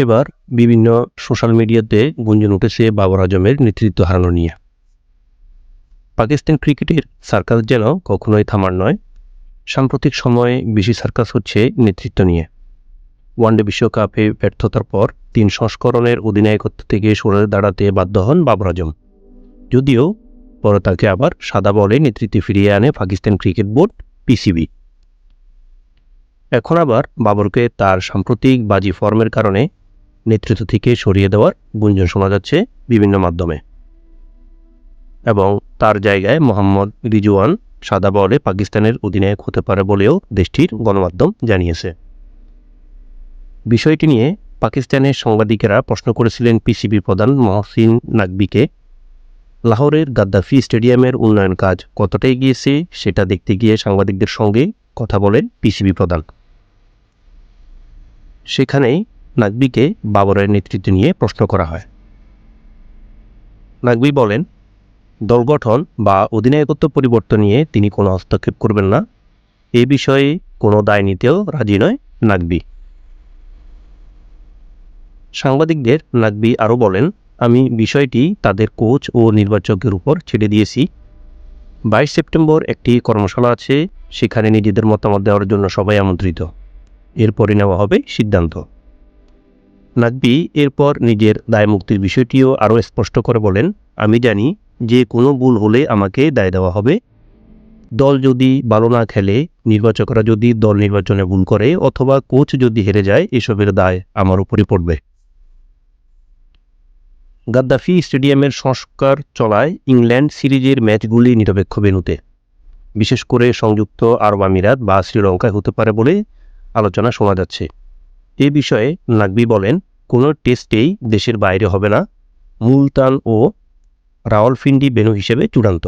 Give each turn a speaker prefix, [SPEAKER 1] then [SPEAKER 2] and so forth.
[SPEAKER 1] এবার বিভিন্ন সোশ্যাল মিডিয়াতে গুঞ্জন উঠেছে বাবর আজমের নেতৃত্ব হারানো নিয়ে। পাকিস্তান ক্রিকেটের সার্কাস যেন কখনোই থামার নয়, সাম্প্রতিক সময়ে বেশি সার্কাস হচ্ছে নেতৃত্ব নিয়ে। ওয়ানডে বিশ্বকাপে ব্যর্থতার পর তিন সংস্করণের অধিনায়কত্ব থেকে সরে দাঁড়াতে বাধ্য হন বাবর আজম। যদিও পরে তাকে আবার সাদা বলে নেতৃত্বে ফিরিয়ে আনে পাকিস্তান ক্রিকেট বোর্ড পিসিবি। এখন আবার বাবরকে তার সাম্প্রতিক বাজি ফর্মের কারণে নেতৃত্ব থেকে সরিয়ে দেওয়ার গুঞ্জন শোনা যাচ্ছে বিভিন্ন মাধ্যমে। এবং তার জায়গায় মোহাম্মদ রিজওয়ান সাদা বলে পাকিস্তানের অধিনায়ক হতে পারে বলেও দেশটির গণমাধ্যম জানিয়েছে। বিষয়টি নিয়ে পাকিস্তানের সাংবাদিকেরা প্রশ্ন করেছিলেন পিসিবি প্রধান মহসিন নাকবিকে লাহোরের গাদ্দাফি স্টেডিয়ামের উন্নয়ন কাজ কতটা এগিয়েছে সেটা দেখতে গিয়ে সাংবাদিকদের সঙ্গে কথা বলেন পিসিবি প্রধান। সেখানেই নাকবিকে বাবরের নেতৃত্ব নিয়ে প্রশ্ন করা হয়। নাকবি বলেন, দল গঠন বা অধিনায়কত্ব পরিবর্তন নিয়ে তিনি কোনো হস্তক্ষেপ করবেন না। এ বিষয়ে কোনো দায় নিতেও রাজি নয় নাকবি সাংবাদিকদের নাকবি আরও বলেন, আমি বিষয়টি তাদের কোচ ও নির্বাচকের উপর ছেড়ে দিয়েছি। বাইশ সেপ্টেম্বর একটি কর্মশালা আছে, সেখানে নিজেদের মতামত দেওয়ার জন্য সবাই আমন্ত্রিত। এরপরে নেওয়া হবে সিদ্ধান্ত। নাকবি এরপর নিজের দায়মুক্তির বিষয়টিও আরও স্পষ্ট করে বলেন, আমি জানি যে কোনো ভুল হলে আমাকে দায় দেওয়া হবে। দল যদি ভালো না খেলে, নির্বাচকরা যদি দল নির্বাচনে ভুল করে অথবা কোচ যদি হেরে যায়, এসবের দায় আমার উপরই পড়বে। গাদ্দাফি স্টেডিয়ামের সংস্কার চলায় ইংল্যান্ড সিরিজের ম্যাচগুলি নিরপেক্ষ ভেন্যুতে। বিশেষ করে সংযুক্ত আরব আমিরাত বা শ্রীলঙ্কায় হতে পারে বলে আলোচনা শোনা যাচ্ছে। এ বিষয়ে নাকবি বলেন, কোনো টেস্টেই দেশের বাইরে হবে না। মুলতান ও রাওয়ালফিন্ডি বেনু হিসেবে চূড়ান্ত।